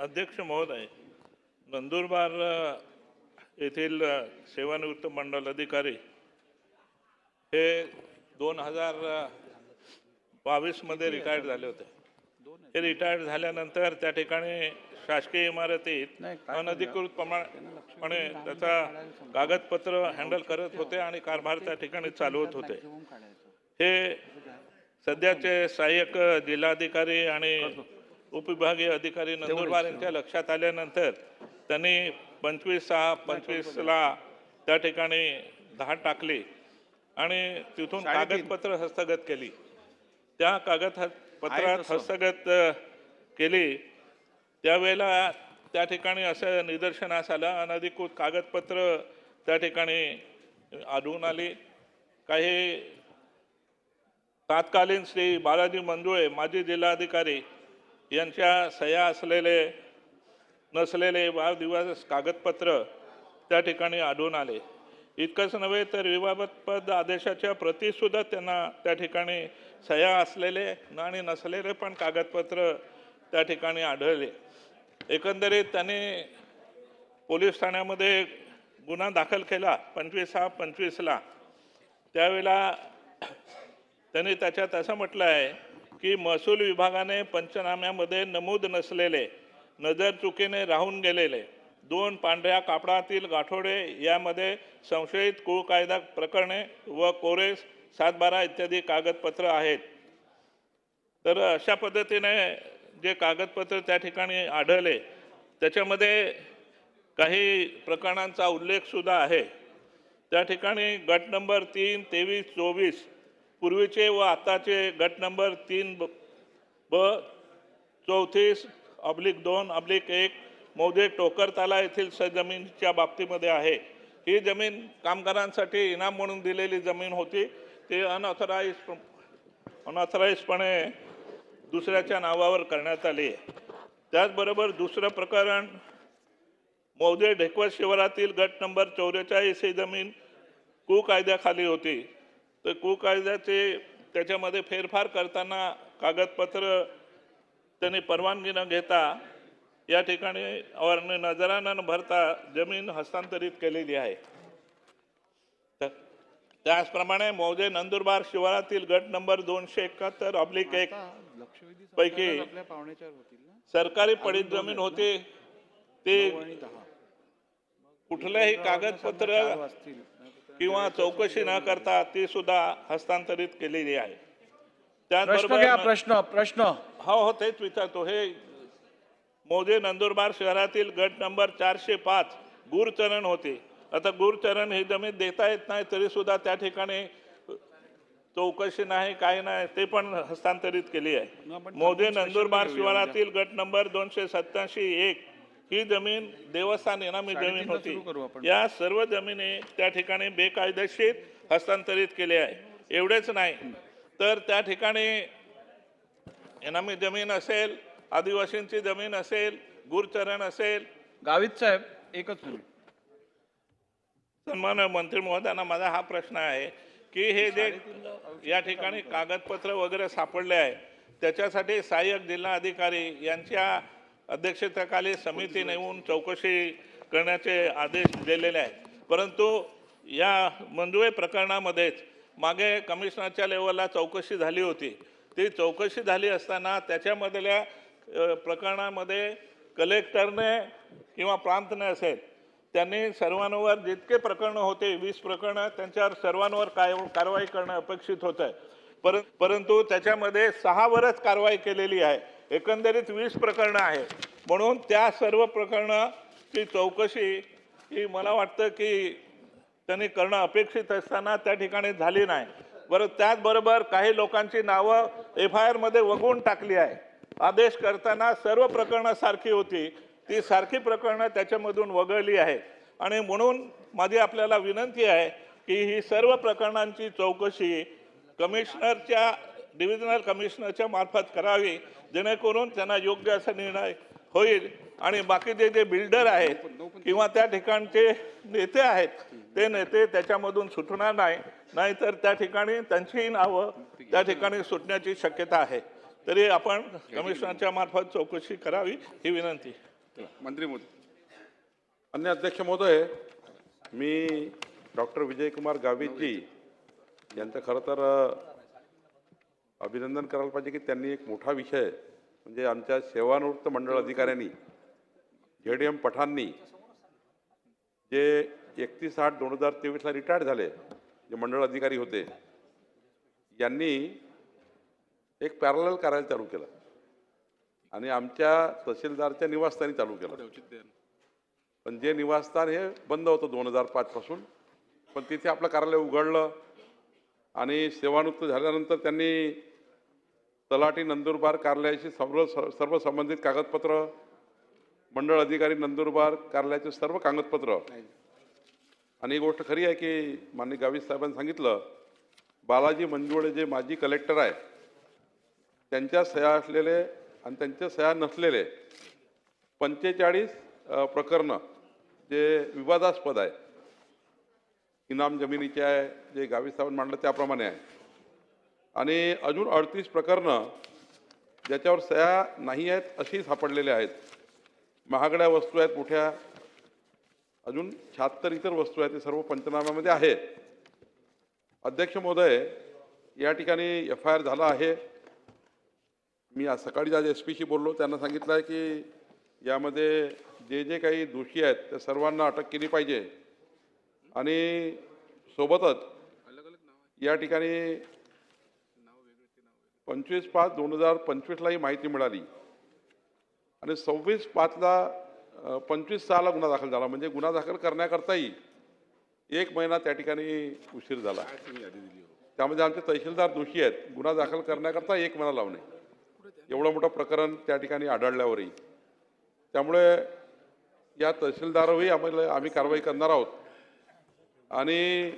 अध्यक्ष महोदय नंदुरबार येथील सेवानिवृत्त मंडल अधिकारी हे दोन हजार बावीसमध्ये रिटायर्ड झाले होते. हे रिटायर्ड झाल्यानंतर त्या ठिकाणी शासकीय इमारतीत अनधिकृतपणे त्याचा कागदपत्र हँडल करत होते आणि कारभार त्या ठिकाणी चालवत होते हे सध्याचे सहाय्यक जिल्हाधिकारी आणि उपविभागीय अधिकारी नंदुरबार यांच्या लक्षात आल्यानंतर त्यांनी पंचवीस सहा पंचवीसला त्या ठिकाणी धाड टाकली आणि तिथून कागदपत्र हस्तगत केली. त्या कागद पत्रात हस्तगत केली. त्यावेळेला त्या ठिकाणी असं निदर्शनास आलं. अनधिकृत कागदपत्र त्या ठिकाणी आढळून आली. काही तात्कालीन श्री बालाजी मंजुळे माजी जिल्हाधिकारी यांच्या सह्या असलेले नसलेले वाढदिवस कागदपत्र त्या ठिकाणी आढळून आले. इतकंच नव्हे तर विवाहपद आदेशाच्या प्रतीसुद्धा त्यांना त्या ठिकाणी सह्या असलेले आणि नसलेले पण कागदपत्र त्या ठिकाणी आढळले. एकंदरीत त्यांनी पोलीस ठाण्यामध्ये गुन्हा दाखल केला पंचवीस हा पंचवीसला. त्यावेळेला त्यांनी त्याच्यात असं म्हटलं आहे की महसूल विभागाने पंचनाम्यामध्ये नमूद नसलेले नजर चुकीने राहून गेलेले दोन पांढऱ्या कापडातील गाठोडे यामध्ये संशयित कुळ कायदा प्रकरणे व कोरेस सातबारा इत्यादी कागदपत्र आहेत. तर अशा पद्धतीने जे कागदपत्र त्या ठिकाणी आढळले त्याच्यामध्ये काही प्रकरणांचा उल्लेखसुद्धा आहे. त्या ठिकाणी गट नंबर तीन तेवीस चोवीस पूर्वीचे व आताचे गट नंबर तीन ब ब चौतीस अब्लिक दोन अब्लिक एक मौजे टोकरताला येथील जमिनीच्या बाबतीमध्ये आहे. ही जमीन कामगारांसाठी इनाम म्हणून दिलेली जमीन होती. ती अनऑथराईज अनऑथराईजपणे दुसऱ्याच्या नावावर करण्यात आली. त्याचबरोबर दुसरं प्रकरण मौजे ढेकवत शिवारातील गट नंबर चौवेचाळीस ही जमीन कुकायद्याखाली होती. तर कुकायद्याचे त्याच्यामध्ये फेरफार करताना कागदपत्र त्यांनी परवानगी न घेता या ठिकाणी और नजराना न भरता जमीन हस्तांतरित केलेली आहे. त्याचप्रमाणे मौजे नंदुरबार शिवारातील गट नंबर दोनशे एकाहत्तर ऑब्लिक एक पैकी सरकारी पडीत जमीन होती. ते आणि कुठल्याही कागदपत्र किंवा चौकशी न करता ती सुद्धा हस्तांतरित केलेली आहे. त्याचबरोबर प्रश्न प्रश्न हो हो तेच विचारतो. हे मोजे नंदुरबार शहरातील गट नंबर चारशे पाच गुरचरण होते. आता गुरचरण ही जमीन देता येत नाही तरी सुद्धा त्या ठिकाणी चौकशी नाही काही नाही ते पण हस्तांतरित केली आहे. मोजे special नंदुरबार शिवारातील गट नंबर दोनशे सत्याऐंशी एक ही जमीन देवस्थान इनामी जमीन होती. या सर्व जमिनी त्या ठिकाणी बेकायदेशीर हस्तांतरित केले आहे एवढेच नाही तर त्या ठिकाणी इनामी जमीन असेल आदिवासींची जमीन असेल गुरचरण असेल. गावित साहेब एकच मिनिट. सन्मान्य मंत्री महोदयांना माझा हा प्रश्न आहे की हे जे या ठिकाणी कागदपत्र वगैरे सापडले आहे त्याच्यासाठी सहाय्यक जिल्हा अधिकारी यांच्या अध्यक्षतेखाली समिती नेमून चौकशी करण्याचे आदेश दिलेले आहेत. परंतु या मंजुळे प्रकरणामध्येच मागे कमिशनरच्या लेवलला चौकशी झाली होती. ती चौकशी झाली असताना त्याच्यामधल्या प्रकरणामध्ये कलेक्टरने किंवा प्रांतने असेल त्यांनी सर्वांवर जितके प्रकरणं होते वीस प्रकरणं त्यांच्यावर सर्वांवर काय कारवाई करणं अपेक्षित होतं. पर परंतु त्याच्यामध्ये सहावरच कारवाई केलेली आहे. एकंदरीत वीस प्रकरणं आहे म्हणून त्या सर्व प्रकरणाची चौकशी ही मला वाटतं की त्यांनी करणं अपेक्षित असताना त्या ठिकाणी झाली नाही. बरं त्याचबरोबर काही लोकांची नावं एफ आय आरमध्ये वगळून टाकली आहे. आदेश करताना सर्व प्रकरणं सारखी होती. ती सारखी प्रकरणं त्याच्यामधून वगळली आहेत. आणि म्हणून माझी आपल्याला विनंती आहे की ही सर्व प्रकरणांची चौकशी कमिशनरच्या डिव्हिजनल कमिशनरच्या मार्फत करावी जेणेकरून त्यांना योग्य असा निर्णय होईल. आणि बाकीचे जे बिल्डर आहेत किंवा त्या ठिकाणचे नेते आहेत ते नेते त्याच्यामधून सुटणार नाही. नाहीतर त्या ठिकाणी त्यांचीही नावं त्या ठिकाणी सुटण्याची शक्यता आहे. तरी आपण कमिशनरच्या मार्फत चौकशी करावी ही विनंती. मंत्री मोदी. अन्य अध्यक्ष महोदय मी डॉक्टर विजयकुमार गावितजी यांचं खरं तर अभिनंदन करायला पाहिजे की त्यांनी एक मोठा विषय म्हणजे आमच्या सेवानिवृत्त मंडळ अधिकाऱ्यांनी झेड एम पठाणनी जे एकतीस आठ दोन हजार तेवीसला रिटायर्ड झाले जे मंडळ अधिकारी होते यांनी एक पॅरल करायला चालू केलं. आणि आमच्या तहसीलदारच्या निवासस्थानी चालू केलं. पण जे निवासस्थान हे बंद होतं दोन हजार पाचपासून पण तिथे आपलं कार्यालय उघडलं. आणि सेवानिवृत्त झाल्यानंतर त्यांनी तलाठी नंदुरबार कार्यालयाशी सर्व सर्व संबंधित कागदपत्र मंडळ अधिकारी नंदुरबार कार्यालयाचे सर्व कागदपत्र. आणि ही गोष्ट खरी आहे की माननीय गावित साहेबांनी सांगितलं बालाजी मंजुळे जे माजी कलेक्टर आहे त्यांच्या सह्या असलेले आणि त्यांच्या सह्या नसलेले पंचेचाळीस प्रकरणं जे विवादास्पद आहे इनाम जमिनीचे आहे जे गावी स्थापन मांडलं त्याप्रमाणे आहे. आणि अजून अडतीस प्रकरणं ज्याच्यावर सह्या नाही आहेत अशी सापडलेल्या आहेत. महागड्या वस्तू आहेत मोठ्या अजून शहात्तर इतर वस्तू आहेत ते सर्व पंचनाम्यामध्ये आहे अध्यक्ष महोदय या ठिकाणी एफ आय आर झाला आहे. मी आज सकाळी आज एस पीशी बोललो त्यांना सांगितलं आहे की यामध्ये जे जे काही दोषी आहेत त्या सर्वांना अटक केली पाहिजे. आणि सोबतच या ठिकाणी पंचवीस पाच दोन हजार पंचवीसलाही माहिती मिळाली. आणि सव्वीस पाचला पंचवीस सहाला गुन्हा दाखल झाला. म्हणजे गुन्हा दाखल करण्याकरताही एक महिना त्या ठिकाणी उशीर झाला. त्यामध्ये आमचे तहसीलदार दोषी आहेत. गुन्हा दाखल करण्याकरता एक महिना लावणे एवढं मोठं प्रकरण त्या ठिकाणी आढळल्यावरही. त्यामुळे या तहसीलदारही आम्हाला आम्ही कारवाई करणार आहोत. आणि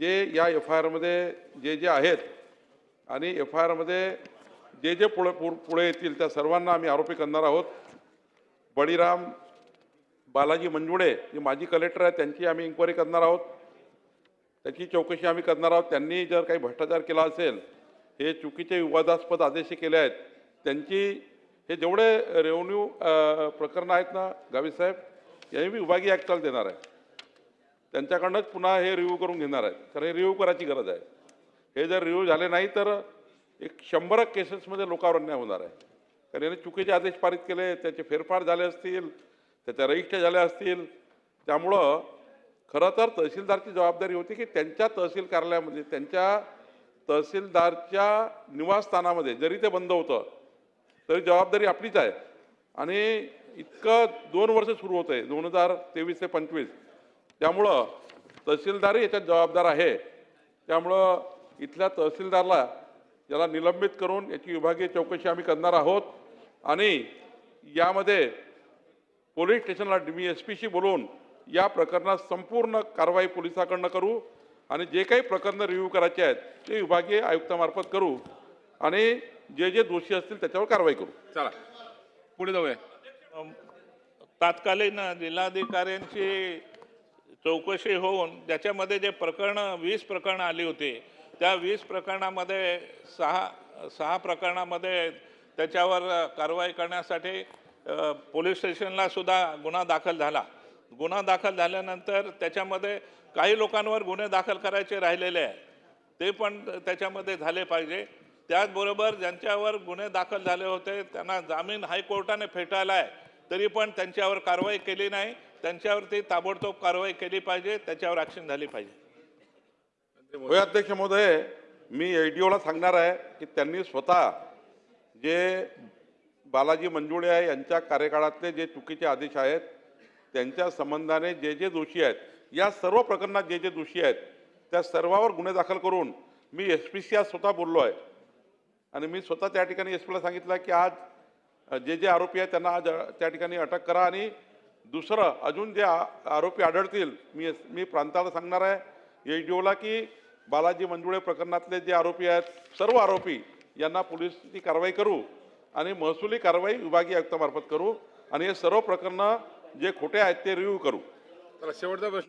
जे या एफ आय आरमध्ये जे जे आहेत आणि एफ आय आरमध्ये जे जे पुढे पु पुढे येतील त्या सर्वांना आम्ही आरोपी करणार आहोत. बळीराम बालाजी मंजुळे जे माजी कलेक्टर आहेत त्यांची आम्ही इन्क्वायरी करणार आहोत. त्याची चौकशी आम्ही करणार आहोत. त्यांनी जर काही भ्रष्टाचार केला असेल हे चुकीचे विवादास्पद आदेश केले आहेत त्यांची हे जेवढे रेव्हन्यू प्रकरणं आहेत ना गावित साहेब मी विभागीय आयुक्ताला देणार आहे. त्यांच्याकडनंच पुन्हा हे रिव्ह्यू करून घेणार आहेत. कारण हे रिव्ह्यू करायची गरज आहे. हे जर रिव्ह्यू झाले नाही तर एक शंभर केसेसमध्ये लोकांवर अन्याय होणार आहे. कारण याने चुकीचे आदेश पारित केले त्याचे फेरफार झाले असतील त्याच्या रजिस्टर झाल्या असतील. त्यामुळं खरं तर तहसीलदारची जबाबदारी होती की त्यांच्या तहसील कार्यालयामध्ये त्यांच्या तहसीलदारच्या निवासस्थानामध्ये जरी ते बंद होतं तरी जबाबदारी आपलीच आहे. आणि इतकं दोन वर्ष सुरू होतं आहे दोन हजार तेवीस ते पंचवीस. त्यामुळं तहसीलदारही याच्यात जबाबदार आहे. त्यामुळं इथल्या तहसीलदारला याला निलंबित करून याची विभागीय चौकशी आम्ही करणार आहोत. आणि यामध्ये पोलीस स्टेशनला मी एस पीशी बोलवून या प्रकरणात संपूर्ण कारवाई पोलिसाकडनं करू आणि जे काही प्रकरणं रिव्ह्यू करायचे आहेत ते विभागीय आयुक्तामार्फत करू आणि जे जे दोषी असतील त्याच्यावर कारवाई करू. चला. पुढे जाऊया. तात्कालीन जिल्हाधिकाऱ्यांची चौकशी होऊन ज्याच्यामध्ये जे प्रकरणं वीस प्रकरणं आली होती त्या वीस प्रकरणामध्ये सहा सहा प्रकरणामध्ये त्याच्यावर कारवाई करण्यासाठी पोलीस स्टेशनला सुद्धा गुन्हा दाखल झाला. गुन्हा दाखल झाल्यानंतर त्याच्यामध्ये काही लोकांवर गुन्हे दाखल करायचे राहिलेले आहे ते पण त्याच्यामध्ये झाले पाहिजे. त्याचबरोबर ज्यांच्यावर गुन्हे दाखल झाले होते त्यांना जामीन हायकोर्टाने फेटाळला आहे तरी पण त्यांच्यावर कारवाई केली नाही. त्यांच्यावरती ताबडतोब कारवाई केली पाहिजे त्याच्यावर ॲक्शन झाली पाहिजे. होय अध्यक्ष महोदय मी एडीओला सांगणार आहे की त्यांनी स्वतः जे बालाजी मंजुळे आहे यांच्या कार्यकाळातले जे चुकीचे आदेश आहेत त्यांच्या संबंधाने जे जे दोषी आहेत या सर्व प्रकरणात जे जे दोषी आहेत त्या सर्वावर गुन्हे दाखल करून मी एस पी सी आज स्वतः बोललो आहे. आणि मी स्वतः त्या ठिकाणी एस पीला सांगितलं की आज जे जे आरोपी आहेत त्यांना आज त्या ठिकाणी अटक करा आणि दुसरं अजून जे आ- आरोपी आढळतील मी मी प्रांताला सांगणार आहे एच डी ओला की बालाजी मंजुळे प्रकरणातले जे आरोपी आहेत सर्व आरोपी यांना पोलिसची कारवाई करू आणि महसुली कारवाई विभागीय आयुक्तामार्फत करू आणि हे सर्व प्रकरणं जे खोटे आहेत ते रिव्ह्यू करू. तर शेवटचा प्रश्न.